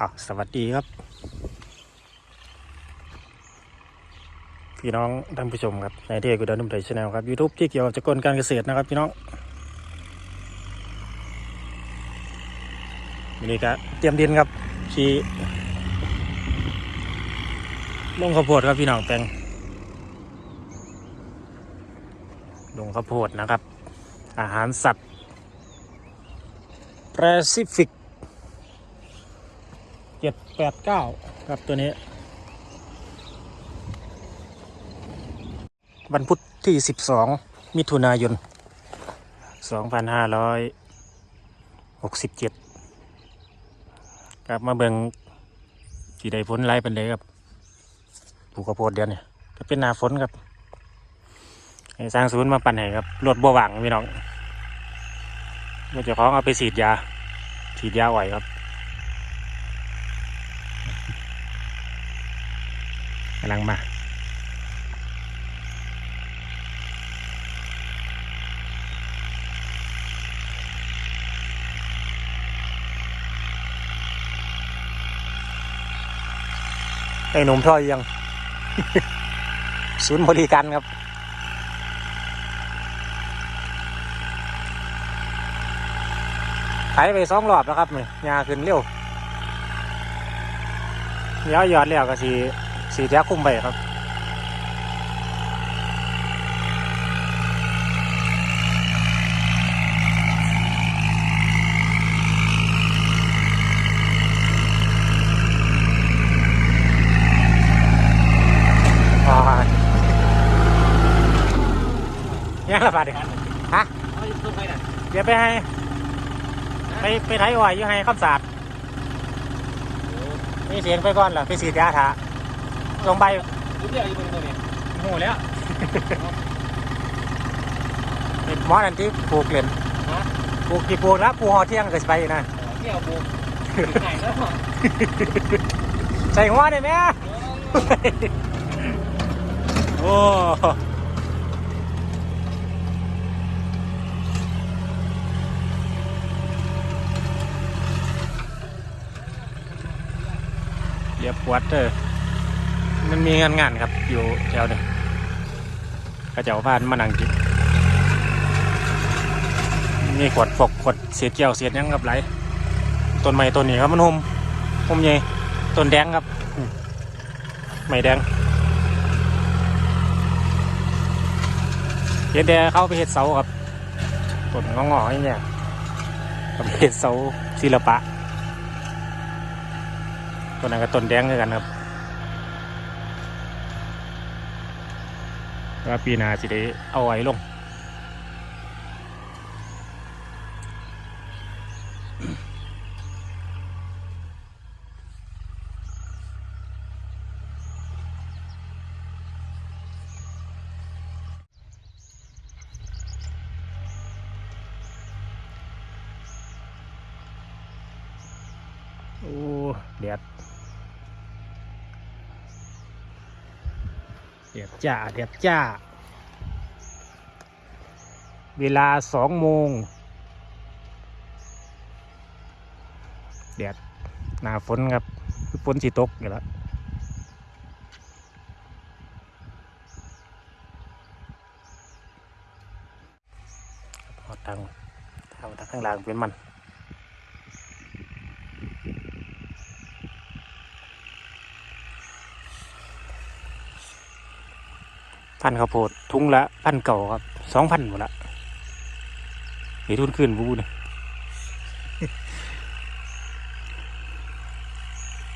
อะสวัสดีครับ พี่น้องท่านผู้ชมครับในเทกุดานุ่มไทยชาแนลครับยูทูบที่เกี่ยวกับจักรการเกษตรนะครับพี่น้องวันนี้ก็เตรียมดินครับขี่ลงข้าวโพดครับพี่น้องแปลงลงข้าวโพดนะครับ อาหารสัตว์แปซิฟิก เจ็ดแปดเก้าครับตัวนี้ วันพุธที่สิบสองมิถุนายนสองพันห้าร้อยหกสิบเจ็ดกลับมาเบิงสีได้ฝนไล่เป็นเลยครับปลูกข้าวโพดเดือนเนี่ยจะเป็นหนาฝนครับให้สร้างศูนย์มาปั่นให้ครับรถบัวหวังพี่น้องว่าเจะของเอาไปฉีดยาฉีดยาอ่อยครับ กำลังมาไอ้หนุ่มท่อยยัง ศูนย์บริการครับ ไถไปสองรอบแล้วครับนี่ยาขึ้นเร็วเดี๋ยวหยอดแล้วก็สี สีแท้คุ้มไปครับยังละบาทดิฮะเองไปน่ะเดี๋ยวไปให้ ไปไปไถอ้อยอยู่ให้ข้ามศาสตร์มีเสียงไปก่อนเหรอไปสีดยาถา ลงใบรู้เรื่องอยู่บนตัวนี้หมูแล้วเป็นหมอนันที่ปลูกเหรียญฮะปลูกกี่ปลูกแล้วปลูกหอเที่ยงก็สิไปนะเที่ยวบูไหนแล้วใส่หัวได้ไหมโอ้เรียบปวดเออ มันมีงานงานๆครับอยู่แถวหนึ่งกระเจ้าพานมานังกินมีขวดฟกขวดเศษเจียวเศษยังกับไหลต้นไม้ต้นนี้ครับมันหมหมใหญ่ต้นแดงครับไม้แดงเฮ็ดแดงเข้าไปเฮ็ดเสาครับต้นงอๆอย่างเงี้ยกับเฮ็ดเสาศิลปะตัวนั้นก็ต้นแดงด้วยกันครับ ว่าปีนาสิได้เอาไว้ลง โอ้เดียด เดียดจ้าเดียดจ้า เวลาสองโมงเดียดหนาฝนครับฝนสิตกอยู่แล้วทอดทางทางทางข้างล่างเป็นมัน พันข้าวโพดทุงละพันเก่าครับสองพันหมดละเฮ้ยทุนขึ้นบูเนี่ย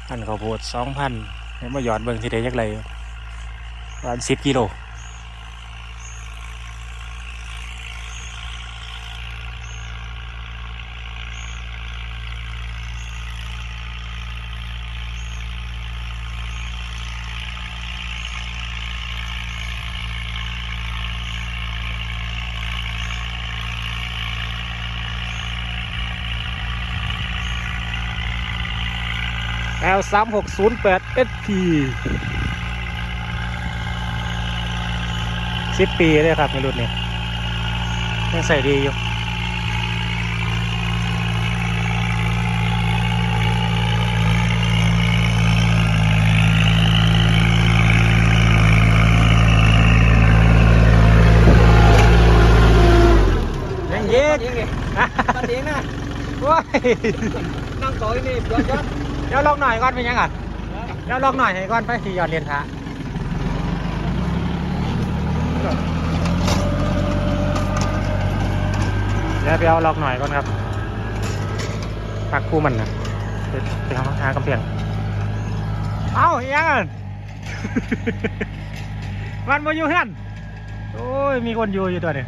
พันข้าวโพดสองพันมาหยอดเบิ่งที่ใดยักไรประมาณสิบกิโล L 3 6 0 8 SP สิปีเลยครับในรุ่นนี้ยังใส่ดีอยู่ยังเย็ดปันเองนะว้ายนั่งต่อยนี่เพื่อน เดี๋ยวลองหน่อยก่อนเป็นยังไงเดี๋ยวลองหน่อยให้ก่อนไปที่ยอดเรียนพระเดี๋ยวไปเอาลองหน่อยก่อนครับพักคู่มันนะไปไปทางทางกำเพียงเอ้าอีหยังอะมันมาอยู่เฮือนโอ้ยมีคนอยู่อยู่ตัวนี้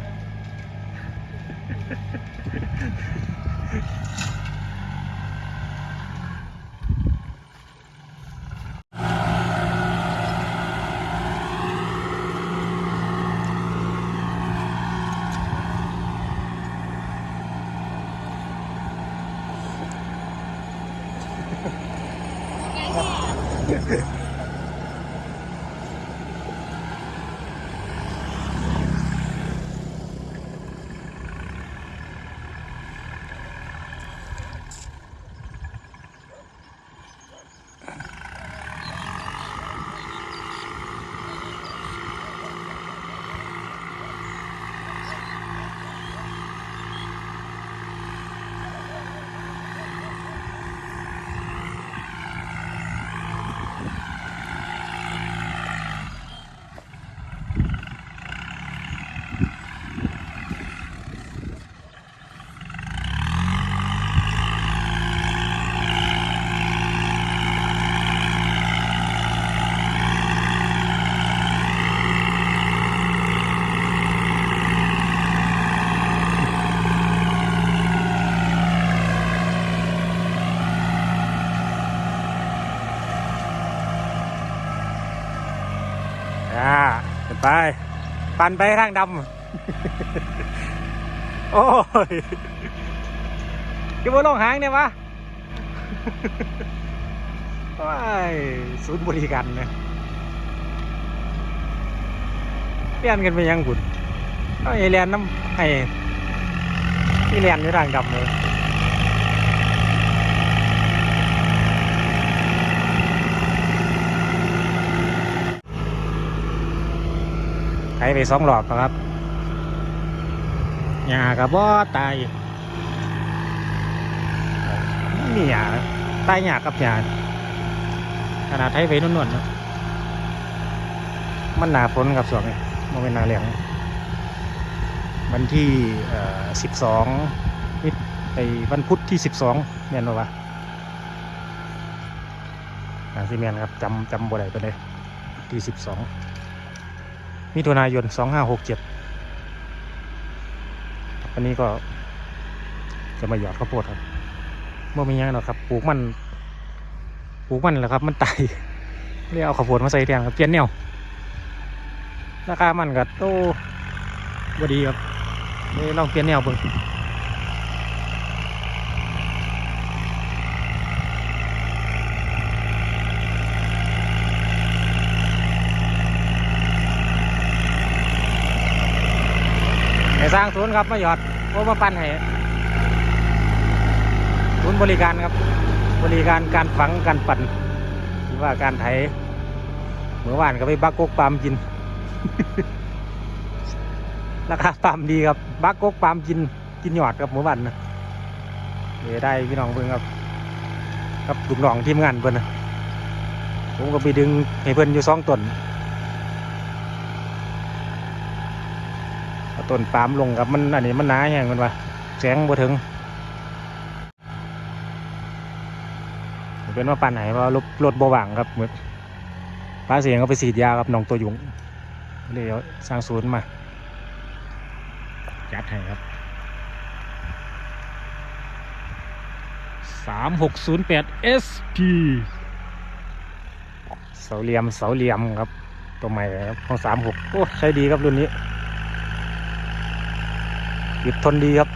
อ่าเดินไป ปั่นไปทางดำ โอ้ยคือบ่ลงหางเนี่ยวะว้ายศูนย์บริการเนี่ยเปลี่ยนกันไปยังบุญเอาไอเลียนน้ำไอ้ที่เลียนอยู่ทางดำเลย ไถไปสองหลอกครับหญ้ากับบ่ตายนี่หญ้าตายหญ้ากับหญ้าขนาดไถไปนุ่นๆเนาะมันหนาฝนกับสวนนี้มันเป็นหนาเหลียงวันที่สิบสองนี่ไอ้วันพุธที่สิบสองเมียนวะอาสิเมียนครับจำจำบ่ได้ไปเลยที่สิบสอง มิถุนายน2567วันนี้ก็จะมาหยอดข้าวโพดครับเมื่อมีหยังหรอกครับปลูกมันปลูกมันแหละครับ มันตายเลยเอาข้าวโพดมาใส่แทนครับเปลี่ยนแนวราคามันก็โตบดีครับเลยลองเปลี่ยนแนวเบิ่ง สร้างศูนย์ครับมาหยอดโอ้มาปั้นให้ศูนย์บริการครับ บริการการฝังการปั่นหรือว่าการไถเมื่อวานก็ไปบักกกปามกินราคาปามดีครับบักกกปามกินกินหยอดครับเมื่อวานนะเดี๋ยวได้พี่น้องเบิ่งครับครับลูกน้องทีมงานเพิ่นนะผมก็ไปดึงให้เพิ่นอยู่สองตนเอา ต้นปาล์มลงครับมันอันนี้มันหนาแห้งมันว่าแสงบ่ถึงเป็นว่าปานไหนว่ารถรถบว่างครับเหมือนป้าเสียงก็ไปสีดยากับน้องตัวยุงเลยเอาสร้างศูนย์มาจัดให้ครับสามหกศูนย์แปด SP เสาเหลี่ยมเสาเหลี่ยมครับ ตัวใหม่ครับของสามหกโอ้ใช้ดีครับรุ่นนี้ หยึดทนดีครับ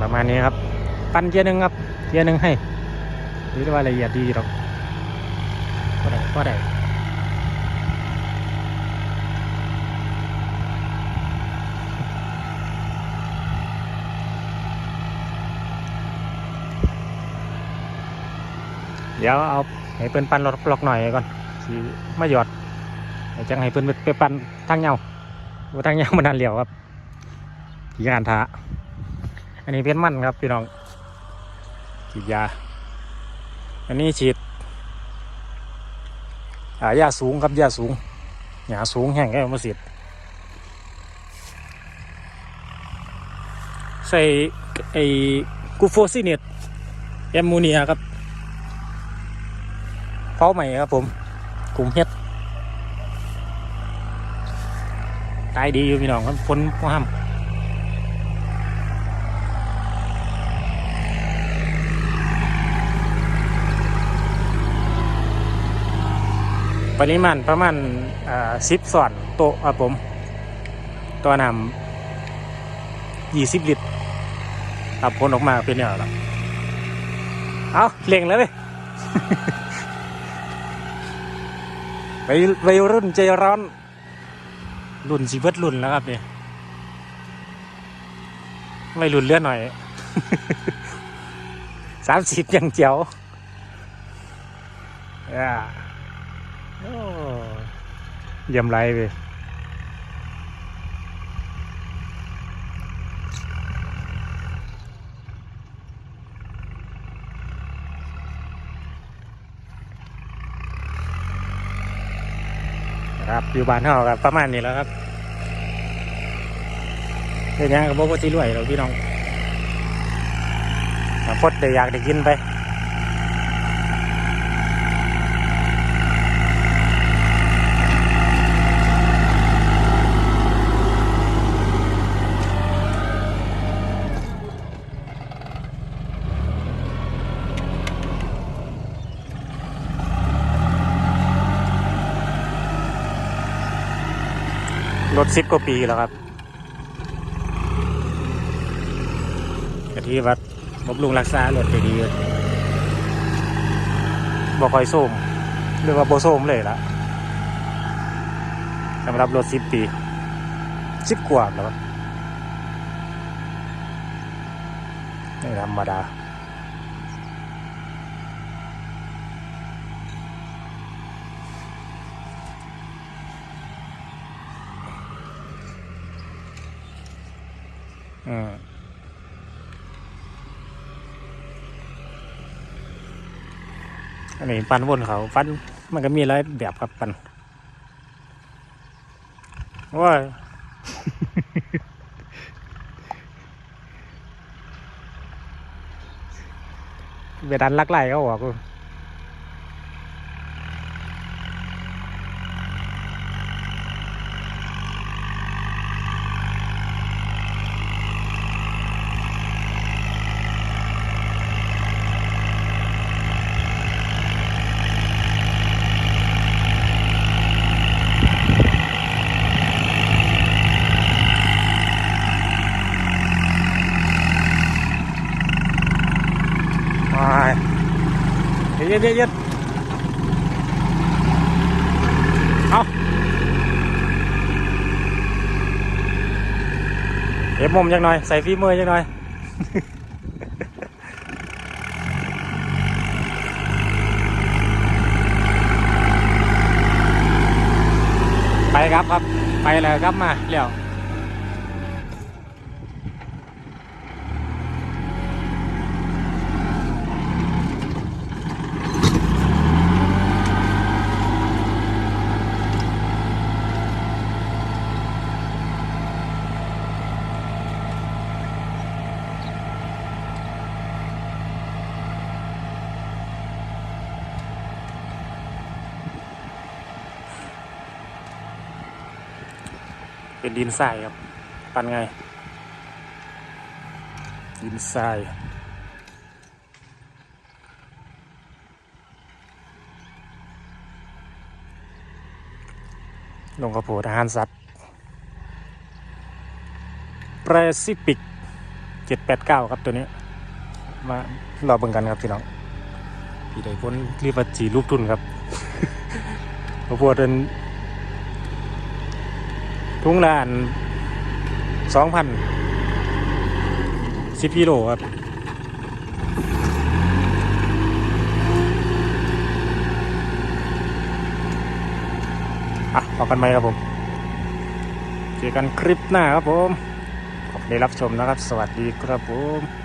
ประมาณนี้ครับ ปั้นเกียร์หนึ่งครับ เกียร์หนึ่งให้หรือว่าละเอียดดีหรอก บ่ได้เดี๋ยวเอาให้เพื่นปั้นลอกหน่อยก่อนสีมาหยอดจังให้เพื่อนไปปั้นทั้งเงาทั้งเงามันดันเหลียวครับกีงานทาอันนี้เพี้ยนมันครับพี่น้องฉีดยา อันนี้ฉีด อ่ายาสูงครับยาสูงหยาสูงแห้งแค่มาฉีดใส่ไอ้กูโฟซิเนตแอมโมเนียครับเผาใหม่ครับผมกลุ่มเฮ็ดตายดีอยู่พี่น้องครับพ้นห้าม ปริมาณประมาณสิบส่วนโตะครับผม ตัวนำยี่สิบลิตรตับผลออกมาเป็นอย่างไรเอาเล่งแล้วเลยไปวัยรุ่นใจร้อน รุ่นสีเบิดรุ่นแล้วครับเนี่ยไม่รุ่นเลือดหน่อยสามสิบยังเจียวอ่า ยี่ยมไรไปครับอยู่บ้านเฮาครับประมาณนี้แล้วครับเดี๋ยวนี้ก็บอกว่าสิรวยเราพี่น้องถ้าพดได้อยากได้กินไป ถสิบกว่าปีแล้วครับกะที่วัดบำรุงรักษารถได้ดีบ่ค่อยส้มหรือว่าบ่โส้มเลยละสำหรับรถสิบปีสิบกว่าแล้วครับไม่ธรรมดา อันนี้ปันวนเขาปันมันก็มีหลายแบบครับปันว้าเวดันลักไล่เขาบอก เย็ดเย็ดเย็ดเย็ดเอาเก็บมุมจังหน่อย ใส่ฝีมือจังหน่อยไปครับครับ ไปแล้วครับมาเร็ว เป็นดินทรายครับปันไง ดินทรายลงกระโปรงทหารสัตว์แปซิฟิกเจ็ดแปดเก้าครับตัวนี้ มารอเบิ่งกันครับพี่น้องพี่ได้พ้นรีบจีรูปทุนครับเพระว่าเป็น ทุ่งละนสองพันสิบกิโลครับอะพอกกันไหมครับผม เจอกันคลิปหน้าครับผม ขอบได้รับชมนะครับ สวัสดีครับผม